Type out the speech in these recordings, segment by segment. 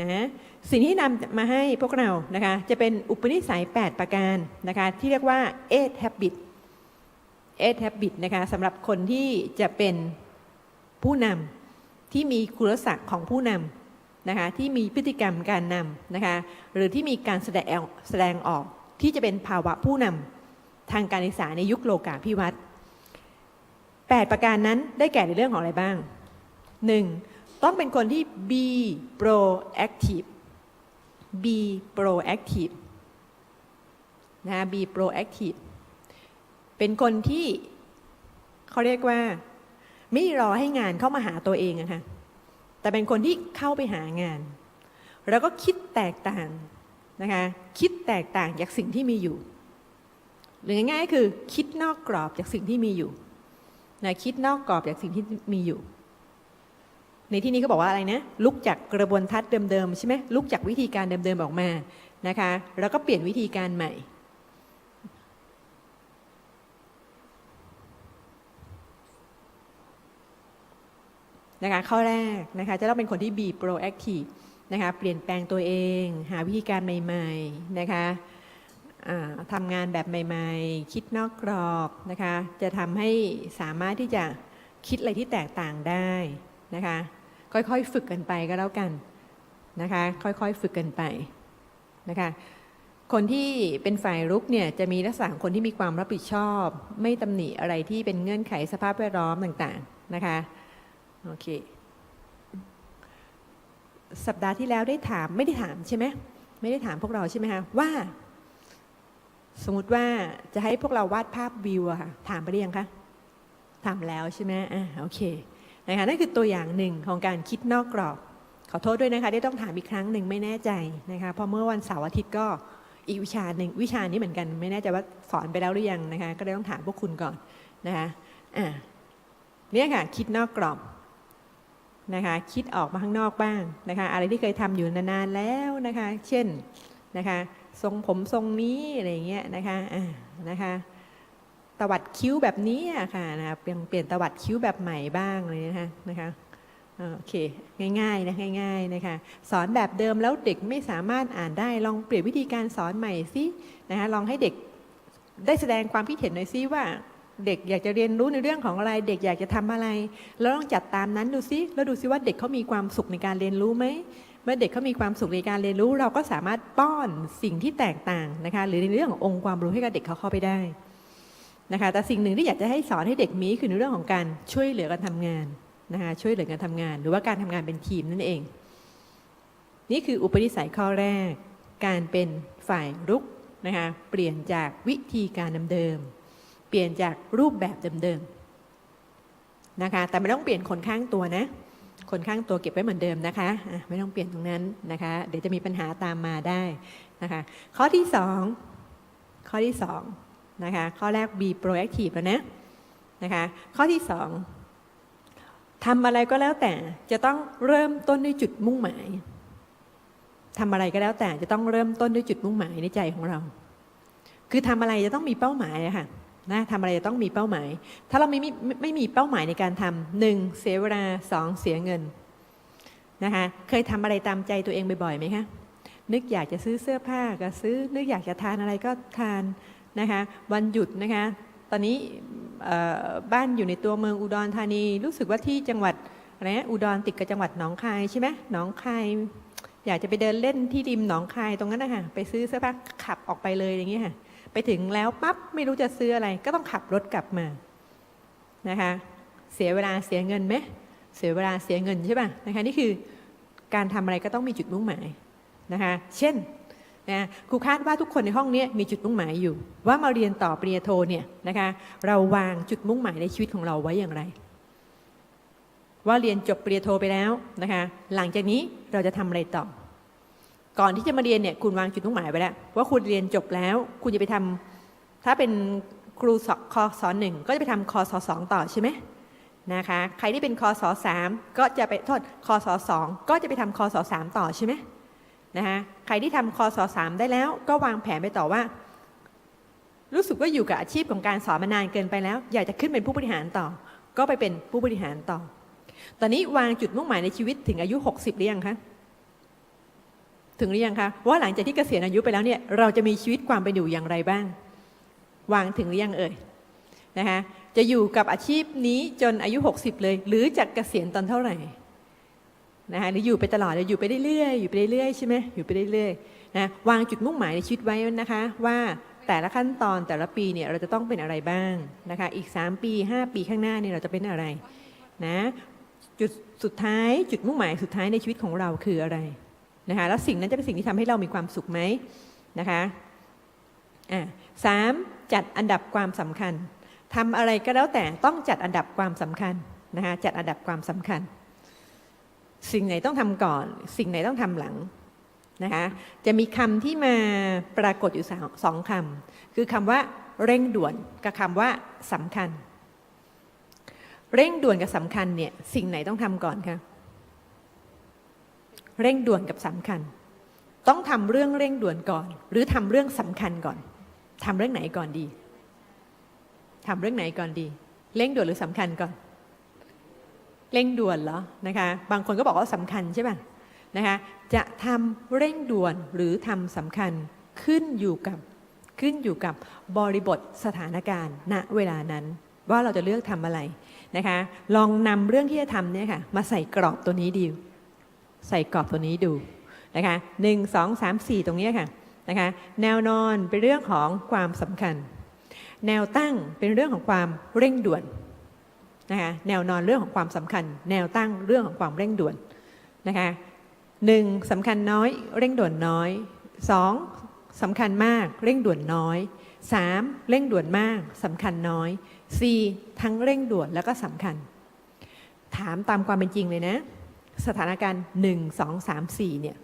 นะสิ่งที่นำมาให้พวกเรานะคะจะเป็นอุปนิสัย 8 ประการนะคะที่เรียกว่า eight habit eight habit นะคะสำหรับคนที่จะเป็นผู้นำที่มีคุณลักษณะของผู้นำนะคะที่มีพฤติกรรมการนำนะคะหรือที่มีการแสดงแสดงออกที่จะเป็นภาวะผู้นำทางการศึกษาในยุคโลกาภิวัตน์8ประการนั้นได้แก่ในเรื่องของอะไรบ้าง 1. ต้องเป็นคนที่ be proactive be proactive นะ be proactive เป็นคนที่เขาเรียกว่า ไม่รอให้งานเข้ามาหาตัวเองอะคะแต่เป็นคนที่เข้าไปหางาน แล้วก็คิดแตกต่างนะคะคิดแตกต่างจากสิ่งที่มีอยู่ หรือง่ายๆคือคิดนอกกรอบจากสิ่งที่มีอยู่นะคิดนอกกรอบจากสิ่งที่มีอยู่ ในที่นี้ก็บอกว่าอะไรนะลุกจากกระบวนทัศน์เดิมๆใช่ไหมลุกจากวิธีการเดิมๆออกมานะคะแล้วก็เปลี่ยนวิธีการใหม่นะคะข้อแรกนะคะจะต้องเป็นคนที่ be proactive นะคะเปลี่ยนแปลงตัวเอง หาวิธีการใหม่ๆนะคะทำงานแบบใหม่ ๆ คิดนอกกรอบนะคะจะทำให้สามารถที่จะคิดอะไรที่แตกต่างได้นะคะ ค่อยๆ ฝึกกันไปก็แล้วกันนะคะ ค่อยๆ ฝึกกันไปนะคะคนที่เป็นฝ่ายรุกเนี่ยจะมีลักษณะคนที่มีความรับผิดชอบ ไม่ตำหนิอะไรที่เป็นเงื่อนไขสภาพแวดล้อมต่างๆนะคะโอเคสัปดาห์ที่แล้วได้ถามไม่ได้ถามใช่ไหมไม่ได้ถามพวกเราใช่ไหมคะว่า สมมติว่าจะให้พวกเราวาดภาพวิวอะค่ะถามไปหรือยังคะถามแล้วใช่ไหมอ่าโอเค นะคะนั่นคือตัวอย่างหนึ่งของการคิดนอกกรอบ ขอโทษด้วยนะคะที่ต้องถามอีกครั้งหนึ่งไม่แน่ใจนะคะเพราะเมื่อวันเสาร์อาทิตย์ก็อีกวิชาหนึ่งวิชานี้เหมือนกัน ไม่แน่ใจว่าสอนไปแล้วหรือยังนะคะก็เลยต้องถามพวกคุณก่อนนะคะอ่าเนี่ยค่ะคิดนอกกรอบนะคะคิดออกมาข้างนอกบ้างนะคะอะไรที่เคยทำอยู่นานๆแล้วนะคะ เช่นนะคะทรงผมทรงนี้อะไรเงี้ยนะคะอ่านะคะ ตวัดคิ้วแบบนี้อะค่ะนะคะเปลี่ยนเปลี่ยนตวัดคิ้วแบบใหม่บ้างเลยนะคะนะคะโอเคง่ายๆนะง่ายๆนะคะสอนแบบเดิมแล้วเด็กไม่สามารถอ่านได้ลองเปลี่ยนวิธีการสอนใหม่สินะคะลองให้เด็กได้แสดงความคิดเห็นหน่อยสิว่า เด็กอยากจะเรียนรู้ในเรื่องของอะไร เด็กอยากจะทำอะไร แล้วลองจัดตามนั้นดูซิแล้วดูซิว่าเด็กเขามีความสุขในการเรียนรู้ไหมเมื่อเด็กเขามีความสุขในการเรียนรู้ เราก็สามารถป้อนสิ่งที่แตกต่างนะคะหรือในเรื่องขององค์ความรู้ให้กับเด็กเขาเข้าไปได้ นะคะแต่สิ่งหนึ่งที่อยากจะให้สอนให้เด็กมีคือในเรื่องของการช่วยเหลือการทำงานนะคะช่วยเหลือการทำงาน หรือว่าการทำงานเป็นทีมนั่นเอง นี่คืออุปนิสัยข้อแรก การเป็นฝ่ายรุกนะคะเปลี่ยนจากวิธีการเดิมๆเปลี่ยนจากรูปแบบเดิมๆนะคะแต่ไม่ต้องเปลี่ยนคนข้างตัวนะคนข้างตัวเก็บไว้เหมือนเดิมนะคะะไม่ต้องเปลี่ยนตรงนั้นนะคะ เดี๋ยวจะมีปัญหาตามมาได้นะคะ ข้อที่สองข้อที่สอง นะคะข้อแรก be proactive แล้วนะนะคะข้อที่สองทำอะไรก็แล้วแต่จะต้องเริ่มต้นด้วยจุดมุ่งหมายทำอะไรก็แล้วแต่จะต้องเริ่มต้นด้วยจุดมุ่งหมายในใจของเรา คือทำอะไรจะต้องมีเป้าหมายอะค่ะนะทำอะไรจะต้องมีเป้าหมาย ถ้าเราไม่มีไม่มีเป้าหมายในการทำหนึ่งเสียเวลาสองเสียเงินนะคะเคยทำอะไรตามใจตัวเองบ่อยๆไหมคะนึกอยากจะซื้อเสื้อผ้าก็ซื้อ นึกอยากจะทานอะไรก็ทาน นะคะวันหยุดนะคะตอนนี้บ้านอยู่ในตัวเมืองอุดรธานี รู้สึกว่าที่จังหวัดอะไรนะอุดรติดกับจังหวัดหนองคายใช่ไหมหนองคายอยากจะไปเดินเล่นที่ริมหนองคายตรงนั้นนะคะไปซื้อเสื้อผ้าขับออกไปเลยอย่างเงี้ยค่ะไปถึงแล้วปั๊บไม่รู้จะซื้ออะไร ก็ต้องขับรถกลับมานะคะเสียเวลาเสียเงินไหมเสียเวลาเสียเงินใช่ป่ะนะคะนี่คือการทำอะไรก็ต้องมีจุดมุ่งหมายนะคะเช่น นะครูคาดว่าทุกคนในห้องนี้มีจุดมุ่งหมายอยู่ ว่ามาเรียนต่อปริญญาโทเนี่ยนะคะเราวางจุดมุ่งหมายในชีวิตของเราไว้อย่างไร ว่าเรียนจบปริญญาโทไปแล้วนะคะหลังจากนี้เราจะทำอะไรต่อ ก่อนที่จะมาเรียนเนี่ยคุณวางจุดมุ่งหมายไปแล้วว่าคุณเรียนจบแล้ว คุณจะไปทำถ้าเป็นครูสคอสอนหนึ่งก็จะไปทำคอสอสองต่อใช่ไหมนะคะใครที่เป็นคอสอสามก็จะไปโทษคอสอสองก็จะไปทำคอสอสามต่อใช่ไหม นะคะใครที่ทำคอสอสามได้แล้ว ก็วางแผนไปต่อว่า รู้สึกว่าอยู่กับอาชีพของการสอนมานานเกินไปแล้ว อยากจะขึ้นเป็นผู้บริหารต่อ ก็ไปเป็นผู้บริหารต่อ ตอนนี้วางจุดมุ่งหมายในชีวิตถึงอายุ 60หรือยังคะถึงหรือยังคะว่าหลังจากที่เกษียณอายุไปแล้วเนี่ยเราจะมีชีวิตความเป็นอยู่อย่างไรบ้าง วางถึงหรือยังเอ่ยนะคะจะอยู่กับอาชีพนี้จนอายุ 60 เลย หรือจะเกษียณตอนเท่าไหร่ นะคะหรืออยู่ไปตลอดหรืออยู่ไปเรื่อยๆอยู่ไปเรื่อยๆใช่ไหมอยู่ไปเรื่อยๆนะวางจุดมุ่งหมายในชีวิตไว้นะคะ ว่าแต่ละขั้นตอนแต่ละปีเนี่ยเราจะต้องเป็นอะไรบ้างนะคะอีก 3 ปี 5 ปีข้างหน้าเนี่ยเราจะเป็นอะไรนะจุดสุดท้ายจุดมุ่งหมายสุดท้ายในชีวิตของเราคืออะไรนะคะแล้วสิ่งนั้นจะเป็นสิ่งที่ทำให้เรามีความสุขไหมนะคะอ่าสามจัดอันดับความสำคัญทำอะไรก็แล้วแต่ต้องจัดอันดับความสำคัญนะคะจัดอันดับความสำคัญ สิ่งไหนต้องทำก่อน สิ่งไหนต้องทำหลังนะคะจะมีคำที่มาปรากฏอยู่สองสองคำคือคำว่าเร่งด่วนกับคำว่าสำคัญ เร่งด่วนกับสำคัญเนี่ยสิ่งไหนต้องทำก่อนคะเร่งด่วนกับสำคัญ ต้องทำเรื่องเร่งด่วนก่อน หรือทำเรื่องสำคัญก่อนทำเรื่องไหนก่อนดีทำเรื่องไหนก่อนดี เร่งด่วนหรือสำคัญก่อน เร่งด่วนเหรอนะคะ บางคนก็บอกว่าสำคัญใช่ป่ะนะคะ จะทำเร่งด่วนหรือทำสำคัญขึ้นอยู่กับขึ้นอยู่กับบริบทสถานการณ์ณเวลานั้น ว่าเราจะเลือกทำอะไรนะคะ ลองนำเรื่องที่จะทำเนี่ยค่ะมาใส่กรอบตัวนี้ดีใส่กรอบตัวนี้ดูนะคะหนึ่งสองสามสี่ตรงนี้ค่ะนะคะแนวนอนเป็นเรื่องของความสำคัญ แนวตั้งเป็นเรื่องของความเร่งด่วน นะคะแนวนอนเรื่องของความสำคัญ แนวตั้งเรื่องของความเร่งด่วนนะคะหนึ่งสำคัญน้อยเร่งด่วนน้อยสองสำคัญมากเร่งด่วนน้อยสามเร่งด่วนมากสำคัญน้อยสี่ทั้งเร่งด่วนแล้วก็สำคัญ ถามตามความเป็นจริงเลยนะ สถานการณ์หนึ่งสองสามสี่เนี่ย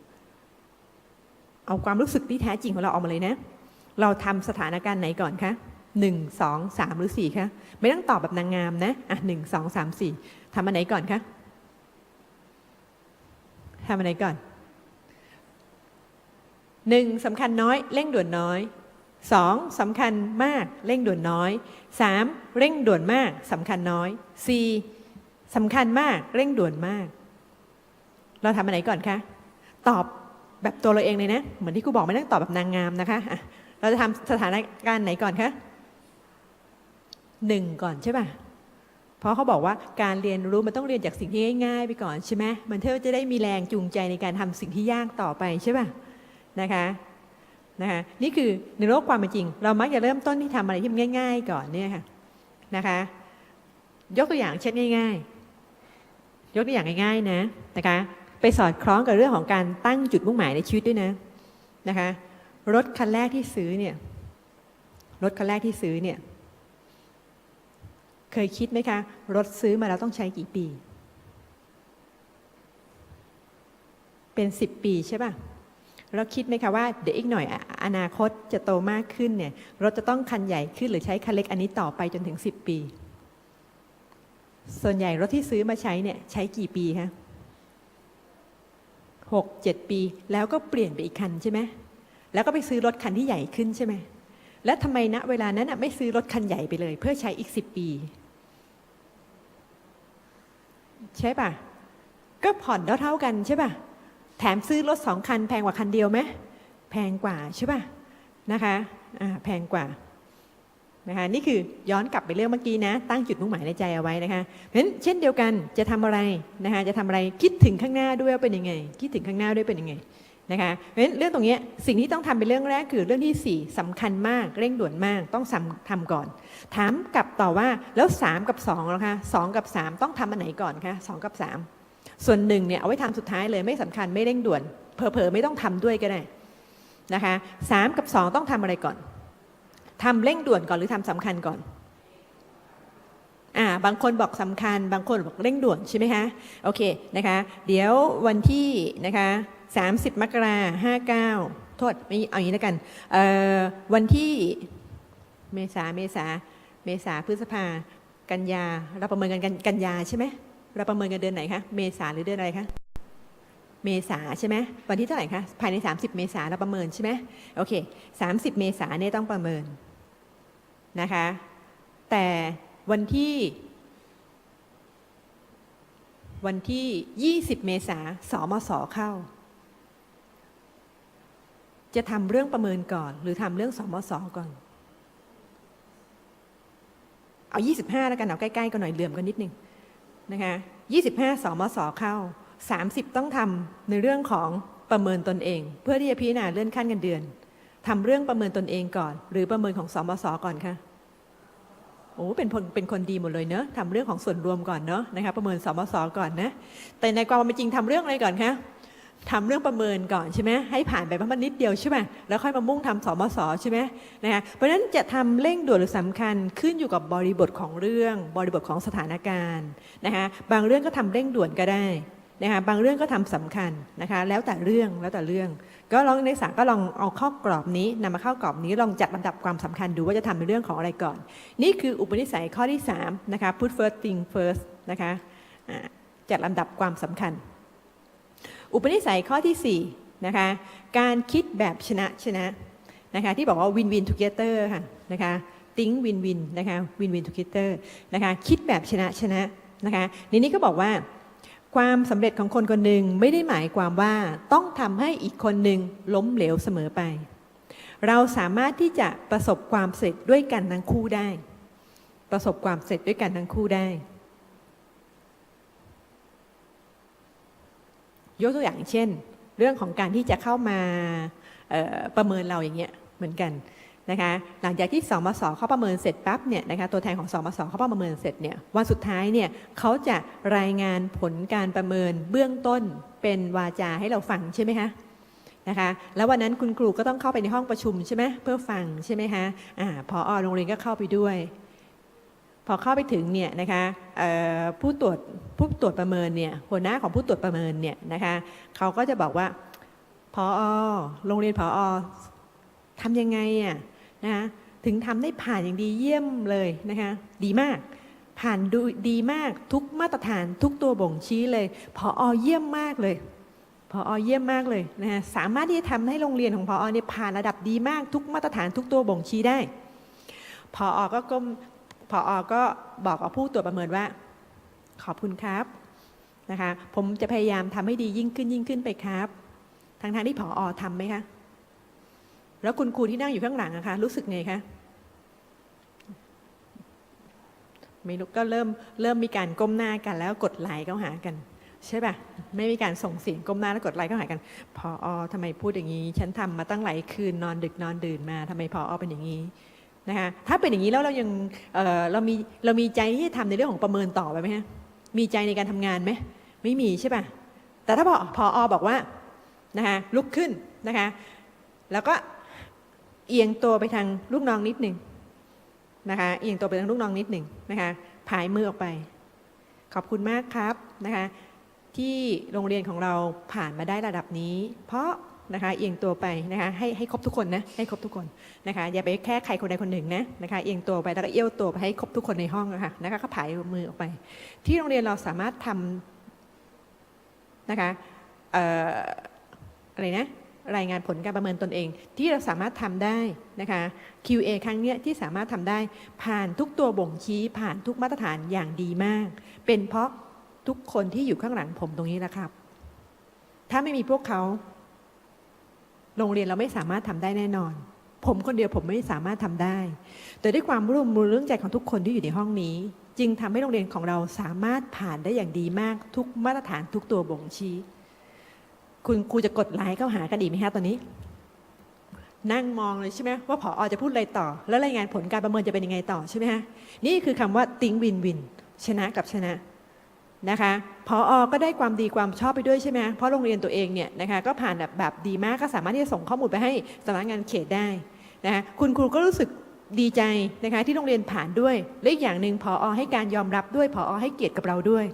เอาความรู้สึกที่แท้จริงของเราออกมาเลยนะ เราทำสถานการณ์ไหนก่อนคะ หนึ่งสองสามหรือสี่คะไม่ต้องตอบแบบนางงามนะอะหนึ่งสองสามสี่ทำอันไหนก่อนคะทำอันไหนก่อนหนึ่งสำคัญน้อย เร่งด่วนน้อยสองสำคัญมาก เร่งด่วนน้อยสามเร่งด่วนมากสำคัญน้อยสี่สำคัญมาก เร่งด่วนมาก เราทำอันไหนก่อนคะตอบแบบตัวเราเองเลยนะ เหมือนที่ครูบอกไม่ต้องตอบแบบนางงามนะคะะเราจะทำสถานการณ์ไหนก่อนคะ หนึ่งก่อนใช่ป่ะเพราะเขาบอกว่าการเรียนรู้มันต้องเรียนจากสิ่งที่ง่ายๆไปก่อนใช่ไหมมันเท่าจะได้มีแรงจูงใจในการทำสิ่งที่ยากต่อไปใช่ป่ะนะคะนะคะนี่คือในโลกความเป็นจริง เรามักจะเริ่มต้นที่ทำอะไรที่มันง่าย ๆ ก่อนเนี่ยค่ะนะคะยกตัวอย่างเช่นง่าย ๆ ยกตัวอย่างง่ายๆนะนะคะไปสอดคล้องกับเรื่องของการตั้งจุดมุ่งหมายในชีวิตด้วยนะนะคะรถคันแรกที่ซื้อเนี่ยรถคันแรกที่ซื้อเนี่ย เคยคิดไหมคะ รถซื้อมาแล้วต้องใช้กี่ปี เป็นสิบปีใช่ป่ะเราคิดไหมคะว่าเดี๋ยวอีกหน่อยอนาคตจะโตมากขึ้นเนี่ยรถจะต้องคันใหญ่ขึ้นหรือใช้คันเล็กอันนี้ต่อไปจนถึง 10 ปี ส่วนใหญ่รถที่ซื้อมาใช้เนี่ยใช้กี่ปีคะหกเจ็ดปี แล้วก็เปลี่ยนไปอีกคันใช่ไหมแล้วก็ไปซื้อรถคันที่ใหญ่ขึ้นใช่ไหมแล้วทำไมณเวลานั้นไม่ซื้อรถคันใหญ่ไปเลย เพื่อใช้อีกสิบปี ใช่ป่ะ ก็ผ่อนเท่าๆกันใช่ป่ะ แถมซื้อรถสองคันแพงกว่าคันเดียวไหมแพงกว่าใช่ป่ะนะคะอ่าแพงกว่านะคะนี่คือย้อนกลับไปเรื่องเมื่อกี้นะ ตั้งจุดมุ่งหมายในใจเอาไว้นะคะเพราะฉะนั้นเช่นเดียวกันจะทำอะไรนะคะจะทำอะไรคิดถึงข้างหน้าด้วยเป็นยังไง คิดถึงข้างหน้าด้วยเป็นยังไง นะคะเพราะฉะนั้นเรื่องตรงนี้สิ่งที่ต้องทำเป็นเรื่องแรกคือเรื่องที่ 4สำคัญมากเร่งด่วนมากต้องทำก่อน ถามกลับต่อว่าแล้ว 3 กับ2แล้วคะสกับ 3 ต้องทำอันไหนก่อนคะสกับ 3 ส่วนหนึ่งเนี่ยเอาไว้ทำสุดท้ายเลยไม่สำคัญไม่เร่งด่วนเพอเพอไม่ต้องทำด้วยก็ได้นะคะสามกับสองต้องทำอะไรก่อนทำเร่งด่วนก่อนหรือทำสำคัญก่อนอ่าบางคนบอกสำคัญ บางคนบอกเร่งด่วนใช่ไหมคะโอเคนะคะเดี๋ยววันที่นะคะ 30 มกราห้าเก้าโทษไม่เอาอย่างนี้แล้วกันวันที่เมษาเมษาเมษาพฤษภากันยาเราประเมินกันกันยาใช่ไหมเราประเมินกันเดือนไหนคะเมษาหรือเดือนอะไรคะเมษาใช่ไหมวันที่เท่าไหร่คะภายใน 30 เมษาเราประเมินใช่ไหมโอเค 30 เมษาเนี่ยต้องประเมินนะคะ แต่วันที่ วันที่ 20 เมษาสมศเข้า จะทำเรื่องประเมินก่อน หรือทำเรื่องสมสก่อน เอา 25 แล้วกัน เอาใกล้ๆกันหน่อยเหลื่อมกันนิดนึงนะคะ25 สมสเข้า 30 ต้องทำในเรื่องของประเมินตนเอง เพื่อที่จะพิจารณาเลื่อนขั้นเงินเดือนทำเรื่องประเมินตนเองก่อน หรือประเมินของสมสก่อนคะโอ้เป็นคนเป็นคนดีหมดเลยเนอะทำเรื่องของส่วนรวมก่อนเนอะนะคะประเมินสมสก่อนนะแต่ในความเป็นจริงทำเรื่องอะไรก่อนคะ ทำเรื่องประเมินก่อนใช่ไหมให้ผ่านไปประมาณนิดเดียวใช่ไหมแล้วค่อยมามุ่งทำสมสใช่ไหมนะคะเพราะฉะนั้นจะทำเร่งด่วนหรือสำคัญขึ้นอยู่กับบริบทของเรื่อง บริบทของสถานการณ์นะคะบางเรื่องก็ทำเร่งด่วนก็ได้นะคะบางเรื่องก็ทำสำคัญนะคะแล้วแต่เรื่องแล้วแต่เรื่อง ก็ลองในสารก็ลองเอาข้อกรอบนี้นำมาเข้ากรอบนี้ลองจัดลำดับความสำคัญดูว่าจะทำในเรื่องของอะไรก่อน นี่คืออุปนิสัยข้อที่3นะคะ put first thing first นะคะจัดลำดับความสำคัญ อุปนิสัยข้อที่4นะคะการคิดแบบชนะชนะนะคะที่บอกว่า win win together ค่ะนะคะ think win win นะคะ win win together นะคะคิดแบบชนะชนะนะคะในนี้ก็บอกว่า ความสำเร็จของคนคนหนึ่งไม่ได้หมายความว่าต้องทำให้อีกคนหนึ่งล้มเหลวเสมอไป เราสามารถที่จะประสบความสำเร็จด้วยกันทั้งคู่ได้ ประสบความสำเร็จด้วยกันทั้งคู่ได้ ยกตัวอย่างเช่น เรื่องของการที่จะเข้ามาประเมินเราอย่างเงี้ยเหมือนกันนะคะหลังจากที่สมสเขาประเมินเสร็จปั๊บเนี่ยนะคะตัวแทนของสมสเขาประเมินเสร็จเนี่ยวันสุดท้ายเนี่ยเขาจะรายงานผลการประเมินเบื้องต้นเป็นวาจาให้เราฟังใช่ไหมคะนะคะแล้ววันนั้นคุณครูก็ต้องเข้าไปในห้องประชุมใช่ไหมเพื่อฟังใช่ไหมคะอ่าพออโรงเรียนก็เข้าไปด้วย พอเข้าไปถึงเนี่ยนะคะผู้ตรวจผู้ตรวจประเมินเนี่ยหัวหน้าของผู้ตรวจประเมินเนี่ยนะคะเขาก็จะบอกว่าพอโรงเรียนพอทำยังไงอะนะคะถึงทำได้ผ่านอย่างดีเยี่ยมเลยนะคะดีมากผ่านดูดีมากทุกมาตรฐานทุกตัวบ่งชี้เลยพออเยี่ยมมากเลยพออเยี่ยมมากเลยนะคะสามารถที่จะทำให้โรงเรียนของพออเนี่ยผ่านระดับดีมากทุกมาตรฐานทุกตัวบ่งชี้ได้พออก็ก้ม พออก็บอกกับผู้ตรวจประเมินว่า ขอบคุณครับนะคะ ผมจะพยายามทำให้ดียิ่งขึ้นยิ่งขึ้นไปครับทางทางที่พออทำไหมคะ แล้วคุณครูที่นั่งอยู่ข้างหลังอะคะ รู้สึกไงคะไม่รู้ก็เริ่มเริ่มมีการก้มหน้ากันแล้วกดไลค์เข้าหากัน ใช่ป่ะ ไม่มีการส่งเสียงก้มหน้าแล้วกดไลค์เข้าหากันพออทำไมพูดอย่างนี้ ฉันทำมาตั้งหลายคืนนอนดึกนอนดื่นมาทำไมพออเป็นอย่างนี้ นะคะถ้าเป็นอย่างนี้แล้วเรายังเเรามีเรามีใจที่จะทำในเรื่องของประเมินต่อไปไหมฮะมีใจในการทำงานไหมไม่มีใช่ป่ะแต่ถ้าพอพออบอกว่านะคะลุกขึ้นนะคะแล้วก็เอียงตัวไปทางลูกน้องนิดหนึ่งนะคะเอียงตัวไปทางลูกน้องนิดหนึ่งนะคะผายมือออกไป ขอบคุณมากครับนะคะที่โรงเรียนของเราผ่านมาได้ระดับนี้ เพราะ นะคะเอียงตัวไปนะคะให้ให้ครบทุกคนนะให้ครบทุกคนนะคะอย่าไปแค่ใครคนใดคนหนึ่งนะนะคะเอียงตัวไปแล้วก็เอี้ยวตัวไปให้ครบทุกคนในห้องอะคะนะคะก็ผายมือออกไป ที่โรงเรียนเราสามารถทำนะคะเอ่ออะไรนะรายงานผลการประเมินตนเอง ที่เราสามารถทำได้นะคะ QA ครั้งเนี้ยที่สามารถทำได้ผ่านทุกตัวบ่งชี้ผ่านทุกมาตรฐานอย่างดีมาก เป็นเพราะทุกคนที่อยู่ข้างหลังผมตรงนี้แหละครับ ถ้าไม่มีพวกเขา โรงเรียนเราไม่สามารถทำได้แน่นอน ผมคนเดียวผมไม่สามารถทำได้ แต่ด้วยความร่วมมือเรื่องใจของทุกคนที่อยู่ในห้องนี้ จึงทำให้โรงเรียนของเราสามารถผ่านได้อย่างดีมากทุกมาตรฐานทุกตัวบ่งชี้ คุณครูจะกดไลค์เข้าหากันอีกไหมคะตอนนี้ นั่งมองเลยใช่ไหมว่าผออจะพูดอะไรต่อ แล้วรายงานผลการประเมินจะเป็นยังไงต่อใช่ไหมคะนี่คือคำว่าติ้งวินวินชนะกับชนะ นะคะพออก็ได้ความดีความชอบไปด้วยใช่ไหมเพราะโรงเรียนตัวเองเนี่ยนะคะก็ผ่านแบบแบบดีมากก็สามารถที่จะส่งข้อมูลไปให้สำนักงานเขตได้นะคะคุณครูก็รู้สึกดีใจนะคะที่โรงเรียนผ่านด้วยและอีกอย่างหนึ่งพออให้การยอมรับด้วยพออให้เกียรติกับเราด้วย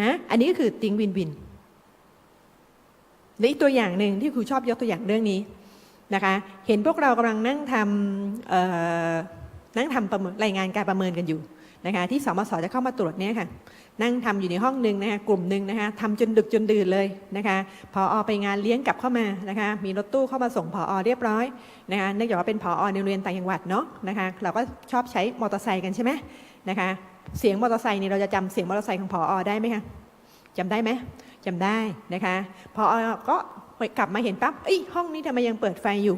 นะอันนี้ก็คือติงวินวินและอีกตัวอย่างหนึ่งที่ครูชอบยกตัวอย่างเรื่องนี้นะคะเห็นพวกเรากำลังนั่งทำเอ่อนั่งทำระเมินรายงานการประเมินกันอยู่นะคะที่สมสจะเข้ามาตรวจเนี่ยค่ะ นั่งทำอยู่ในห้องหนึ่งนะคะกลุ่มหนึ่งนะคะทำจนดึกจนดื่นเลยนะคะพออไปงานเลี้ยงกลับเข้ามานะคะมีรถตู้เข้ามาส่งพออเรียบร้อยนะคะเนื่องจากว่าเป็นพออในโรงเรียนต่างจังหวัดเนาะนะคะเราก็ชอบใช้มอเตอร์ไซค์กันใช่ไหมนะคะเสียงมอเตอร์ไซค์นี่เราจะจำเสียงมอเตอร์ไซค์ของพออได้ไหมคะจำได้ไหมจำได้นะคะพออก็กลับมาเห็นปั๊บเอ้ยห้องนี้ทำไมยังเปิดไฟอยู่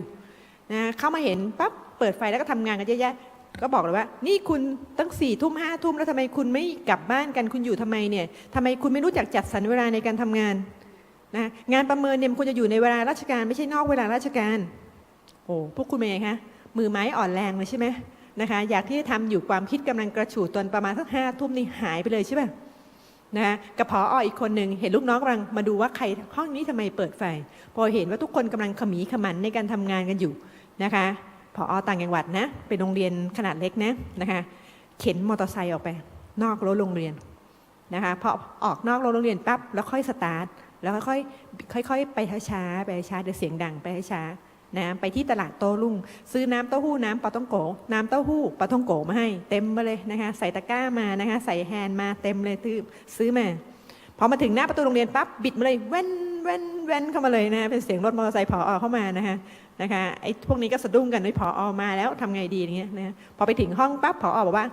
นะเข้ามาเห็นปั๊บเปิดไฟแล้วก็ทำงานกันเยอะแยะ ก็บอกเลยว่า นี่คุณตั้งสี่ทุ่มห้าทุ่มแล้วทำไมคุณไม่กลับบ้านกันคุณอยู่ทำไมเนี่ยทำไมคุณไม่รู้จักจัดสรรเวลาในการทำงานนะงานประเมินเนี่ยมันควรจะอยู่ในเวลาราชการไม่ใช่นอกเวลาราชการโอ้พวกคุณเป็นไงคะมือไม้อ่อนแรงเลยใช่ไหมนะคะอยากที่จะทำอยู่ความคิดกำลังกระฉูดตอนประมาณสักห้าทุ่มนี่หายไปเลยใช่ป่ะนะคะกับพอออีกคนหนึ่งเห็นลูกน้องกำลังมาดูว่าใครห้องนี้ทำไมเปิดไฟ พอเห็นว่าทุกคนกำลังขมีขมันในการทำงานกันอยู่นะคะ พออต่างจังหวัดนะเป็นโรงเรียนขนาดเล็กนะนะคะ เข็นมอเตอร์ไซค์ออกไป นอกรถโรงเรียนนะคะพอออกนอกรถโรงเรียนปั๊บแล้วค่อยสตาร์ทแล้วค่อยๆค่อยๆไปช้าๆไปช้าเดี๋ยวเสียงดังไปช้านะไปที่ตลาดโต้รุ่ง ซื้อน้ำเต้าหู้น้ำปลาต้องโกน้ำเต้าหู้ปลาต้องโกมาให้ เต็มมาเลยนะคะ ใส่ตะกร้ามานะคะ ใส่แฮนด์มาเต็มเลยซื้อซื้อมา พอมาถึงหน้าประตูโรงเรียนปั๊บบิดมาเลยแว่นแว่นแว่นเข้ามาเลยนะคะเป็นเสียงรถมอเตอร์ไซค์ผออเข้ามานะคะนะคะไอ้พวกนี้ก็สะดุ้งกันด้วยผอมาแล้วทำไงดีอย่างเงี้ยนะพอไปถึงห้องปั๊บผอบอกว่า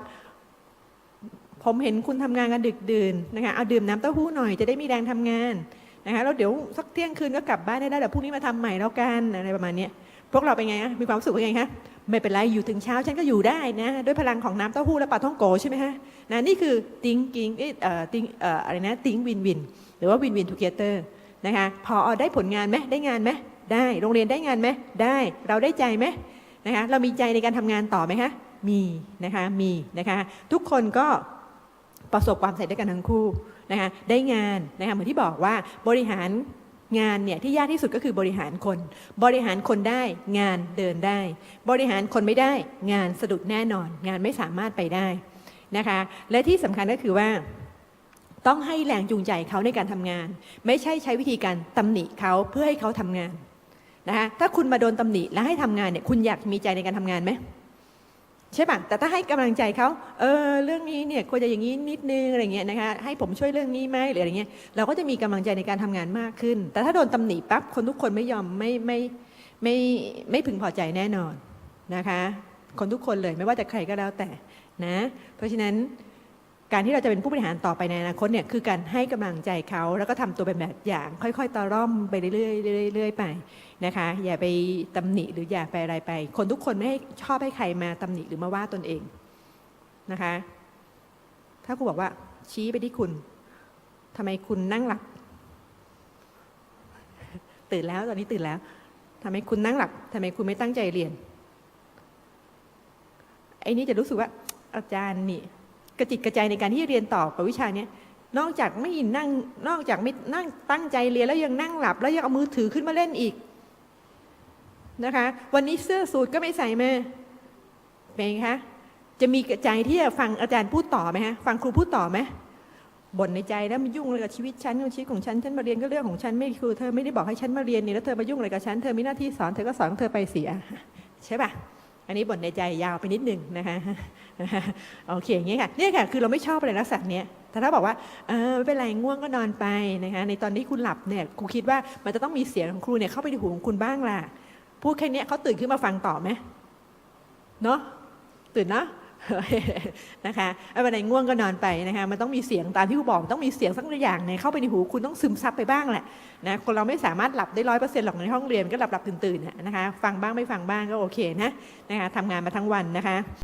ผมเห็นคุณทำงานกันดึกดื่นนะคะเอาดื่มน้ำเต้าหู้หน่อยจะได้มีแรงทำงานนะคะแล้วเดี๋ยวสักเที่ยงคืนก็กลับบ้านได้แล้วเดี๋ยวพรุ่งนี้มาทำใหม่แล้วกันอะไรประมาณนี้พวกเราเป็นไงอะมีความรู้สึกว่าไงคะไม่เป็นไรอยู่ถึงเช้าฉันก็อยู่ได้นะด้วยพลังของน้ำเต้าหู้และปลาท่องโกใช่ไหมฮะ นะนี่คือติงกิงเอ่อติงเอ่ออะไรนะติงวินวินหรือว่าวินวินทูเกเตอร์นะคะพอได้ผลงานไหมได้งานไหมได้โรงเรียนได้งานไหมได้เราได้ใจไหมนะคะเรามีใจในการทำงานต่อไหมคะมีนะคะมีนะคะทุกคนก็ประสบความสำเร็จด้วยกันทั้งคู่นะคะได้งานนะคะเหมือนที่บอกว่าบริหารงานเนี่ยที่ยากที่สุดก็คือบริหารคน บริหารคนได้งานเดินได้ บริหารคนไม่ได้งานสะดุดแน่นอน งานไม่สามารถไปได้ นะคะ และที่สำคัญก็คือว่าต้องให้แรงจูงใจเขาในการทำงาน ไม่ใช่ใช้วิธีการตำหนิเขาเพื่อให้เขาทำงานนะคะถ้าคุณมาโดนตำหนิแล้วให้ทำงานเนี่ยคุณอยากมีใจในการทำงานไหมใช่ป่ะแต่ถ้าให้กำลังใจเขาเออเรื่องนี้เนี่ยควรจะอย่างนี้นิดนึงอะไรเงี้ยนะคะให้ผมช่วยเรื่องนี้ไหมหรืออะไรเงี้ยเราก็จะมีกำลังใจในการทำงานมากขึ้น แต่ถ้าโดนตำหนิปั๊บคนทุกคนไม่ยอมไม่ไม่ไม่ไม่พึงพอใจแน่นอนนะคะ คนทุกคนเลยไม่ว่าจะใครก็แล้วแต่ นะเพราะฉะนั้นการที่เราจะเป็นผู้บริหารต่อไปในอนาคตเนี่ยคือการให้กำลังใจเขาแล้วก็ทำตัวเป็นแบบอย่าง ค่อยๆตะร่อมไปเรื่อยๆเรื่อยๆไปนะคะ อย่าไปตำหนิหรืออย่าไปอะไรไป คนทุกคนไม่ให้ชอบให้ใครมาตำหนิหรือมาว่าตนเองนะคะ ถ้าครูบอกว่าชี้ไปที่คุณทำไมคุณนั่งหลับตื่นแล้วตอนนี้ตื่นแล้วทำไมคุณนั่งหลับทำไมคุณไม่ตั้งใจเรียนไอ้นี่จะรู้สึกว่า อาจารย์นี่กระจิตกระใจในการที่เรียนต่อกับวิชาเนี้ยนอกจากไม่นั่งนอกจากไม่นั่งตั้งใจเรียนแล้วยังนั่งหลับ แล้วยังเอามือถือขึ้นมาเล่นอีกนะคะ วันนี้เสื้อสูทก็ไม่ใส่มาเป็นไงคะจะมีใจที่จะฟังอาจารย์พูดต่อไหมฮะฟังครูพูดต่อไหมบ่นในใจแล้วมันยุ่งอะไรกับชีวิตฉันชีวิตของฉันฉันมาเรียนก็เรื่องของฉันไม่คือเธอไม่ได้บอกให้ฉันมาเรียนนี่แล้วเธอมายุ่งอะไรกับฉันเธอมีหน้าที่สอนเธอก็สอนเธอไปเสียใช่ป่ะ อันนี้บ่นในใจยาวไปนิดหนึ่งนะคะโอเคอย่างเงี้ค่ะเนี่ยค่ะคือเราไม่ชอบอะไรลักษณะเนี้ยแต่ถ้าบอกว่าเออไม่เป็นไรง่วงก็นอนไปนะคะในตอนที่คุณหลับเนี่ยครูคิดว่ามันจะต้องมีเสียงของครูเนี่ยเข้าไปในหูของคุณบ้างล่ะพูดแค่นี้เขาตื่นขึ้นมาฟังต่อไหมเนาะตื่นเนาะ นะคะไม่เป็นไรง่วงก็นอนไปนะคะมันต้องมีเสียงตามที่ครูบอกต้องมีเสียงสักอย่างเนี่ยเข้าไปในหูคุณต้องซึมซับไปบ้างแหละนะคนเราไม่สามารถหลับได้ร้อยเปอร์เซ็นต์หรอกในห้องเรียนก็หลับหลับตื่นตื่นน่ะนะคะฟังบ้างไม่ฟังบ้างก็โอเคนะนะคะทำงานมาทั้งวันนะคะ